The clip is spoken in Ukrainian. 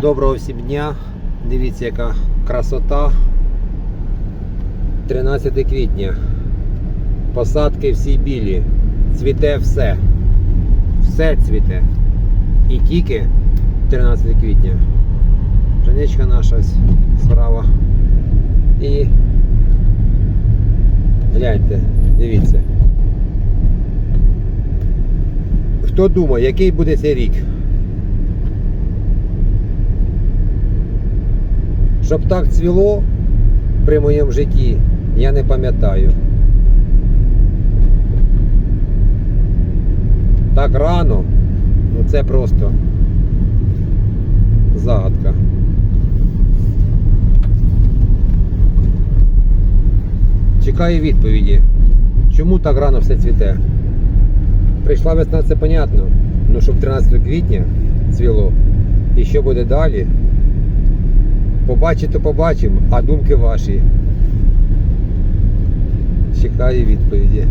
Доброго всім дня. Дивіться, яка красота. 13 квітня. Посадки всі білі. Цвіте все. Все цвіте. І тільки 13 квітня. Женечка наша справа. І гляньте, дивіться. Хто думає, який буде цей рік? Щоб так цвіло при моєму житті, я не пам'ятаю. Так рано, ну це просто загадка. Чекаю відповіді. Чому так рано все цвіте? Прийшла весна, це понятно. Ну щоб 13 квітня цвіло. І що буде далі? Побачити побачимо, а думки ваші. Чекаю відповіді.